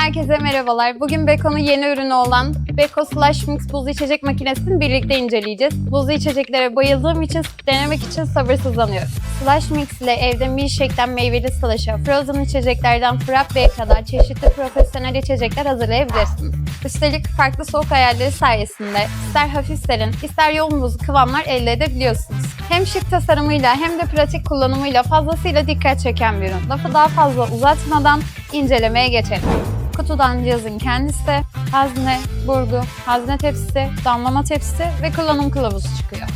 Herkese merhabalar. Bugün Beko'nun yeni ürünü olan Beko Slash Mix buzlu içecek makinesini birlikte inceleyeceğiz. Buzlu içeceklere bayıldığım için denemek için sabırsızlanıyorum. Slash Mix ile evde milkshake'den meyveli slush'a, frozen içeceklerden frappe'ye kadar çeşitli profesyonel içecekler hazırlayabilirsiniz. Üstelik farklı soğuk ayarları sayesinde ister hafif serin, ister yoğun buzlu kıvamlar elde edebiliyorsunuz. Hem şık tasarımıyla hem de pratik kullanımıyla fazlasıyla dikkat çeken bir ürün. Lafı daha fazla uzatmadan incelemeye geçelim. Kutudan cihazın kendisi, hazne, burgu, hazne tepsisi, damlama tepsisi ve kullanım kılavuzu çıkıyor.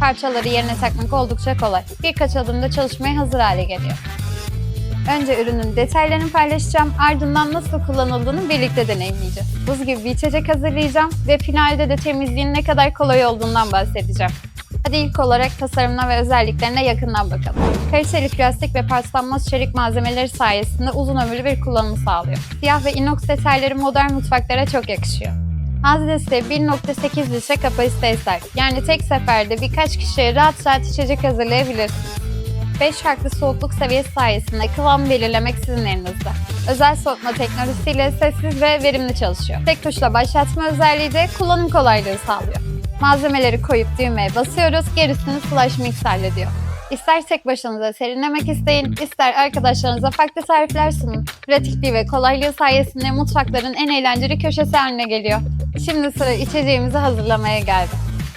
Parçaları yerine takmak oldukça kolay. Birkaç adımda çalışmaya hazır hale geliyor. Önce ürünün detaylarını paylaşacağım, ardından nasıl kullanıldığını birlikte deneyimleyeceğiz. Buz gibi bir içecek hazırlayacağım ve finalde de temizliğin ne kadar kolay olduğundan bahsedeceğim. Hadi ilk olarak tasarımına ve özelliklerine yakından bakalım. Kaliteli plastik ve paslanmaz çelik malzemeleri sayesinde uzun ömürlü bir kullanım sağlıyor. Siyah ve inox detayları modern mutfaklara çok yakışıyor. Haznesi 1.8 litre kapasiteye sahip. Yani tek seferde birkaç kişiye rahat rahat içecek hazırlayabilirsiniz. 5 farklı soğukluk seviyesi sayesinde kıvam belirlemek sizin elinizde. Özel soğutma teknolojisiyle sessiz ve verimli çalışıyor. Tek tuşla başlatma özelliği de kullanım kolaylığı sağlıyor. Malzemeleri koyup düğmeye basıyoruz, gerisini Flash Mix hallediyor. İster tek başınıza serinlemek isteyin, ister arkadaşlarınıza farklı tarifler sunun. Pratikliği ve kolaylığı sayesinde mutfakların en eğlenceli köşesi haline geliyor. Şimdi sıra içeceğimizi hazırlamaya geldi.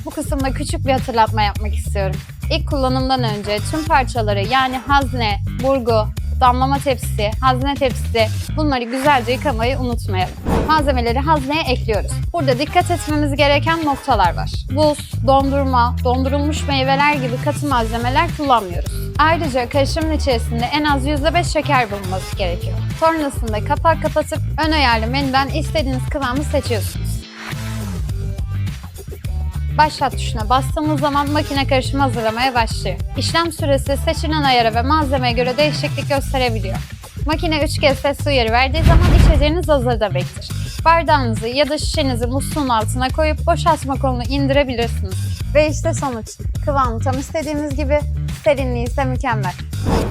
Bu kısımda küçük bir hatırlatma yapmak istiyorum. İlk kullanımdan önce tüm parçaları yani hazne, burgu, damlama tepsisi, hazne tepsisi bunları güzelce yıkamayı unutmayalım. Malzemeleri hazneye ekliyoruz. Burada dikkat etmemiz gereken noktalar var. Buz, dondurma, dondurulmuş meyveler gibi katı malzemeler kullanmıyoruz. Ayrıca karışımın içerisinde en az %5 şeker bulunması gerekiyor. Sonrasında kapağı kapatıp ön ayarlı menüden istediğiniz kıvamı seçiyorsunuz. Başlat tuşuna bastığımız zaman makine karışımı hazırlamaya başlıyor. İşlem süresi seçilen ayara ve malzemeye göre değişiklik gösterebiliyor. Makine 3 kez ses uyarı verdiği zaman içeceğiniz hazır demektir. Bardağınızı ya da şişenizi musluğun altına koyup boşaltma kolunu indirebilirsiniz. Ve işte sonuç. Kıvamı tam istediğimiz gibi, serinliği ise mükemmel.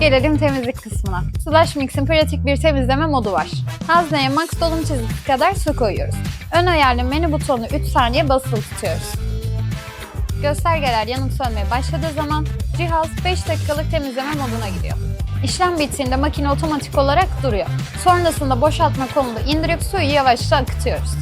Gelelim temizlik kısmına. Slash Mix'in pratik bir temizleme modu var. Hazneye max dolum çizgisi kadar su koyuyoruz. Ön ayarlı menü butonu 3 saniye basılı tutuyoruz. Göstergeler yanıp sönmeye başladığı zaman cihaz 5 dakikalık temizleme moduna giriyor. İşlem bittiğinde makine otomatik olarak duruyor. Sonrasında boşaltma kolunu indirip suyu yavaşça akıtıyoruz.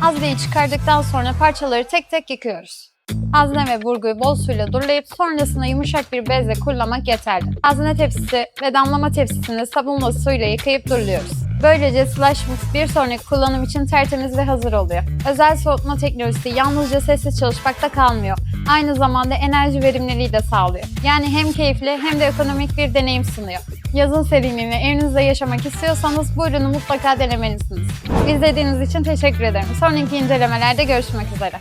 Hazneyi çıkardıktan sonra parçaları tek tek yıkıyoruz. Hazne ve burguyu bol suyla durulayıp sonrasında yumuşak bir bezle kurulamak yeterli. Hazne tepsisi ve damlama tepsisini sabunla suyla yıkayıp duruluyoruz. Böylece Slash bir sonraki kullanım için tertemiz ve hazır oluyor. Özel soğutma teknolojisi yalnızca sessiz çalışmakta kalmıyor. Aynı zamanda enerji verimliliği de sağlıyor. Yani hem keyifli hem de ekonomik bir deneyim sunuyor. Yazın serinliğini evinizde yaşamak istiyorsanız bu ürünü mutlaka denemelisiniz. İzlediğiniz için teşekkür ederim. Sonraki incelemelerde görüşmek üzere.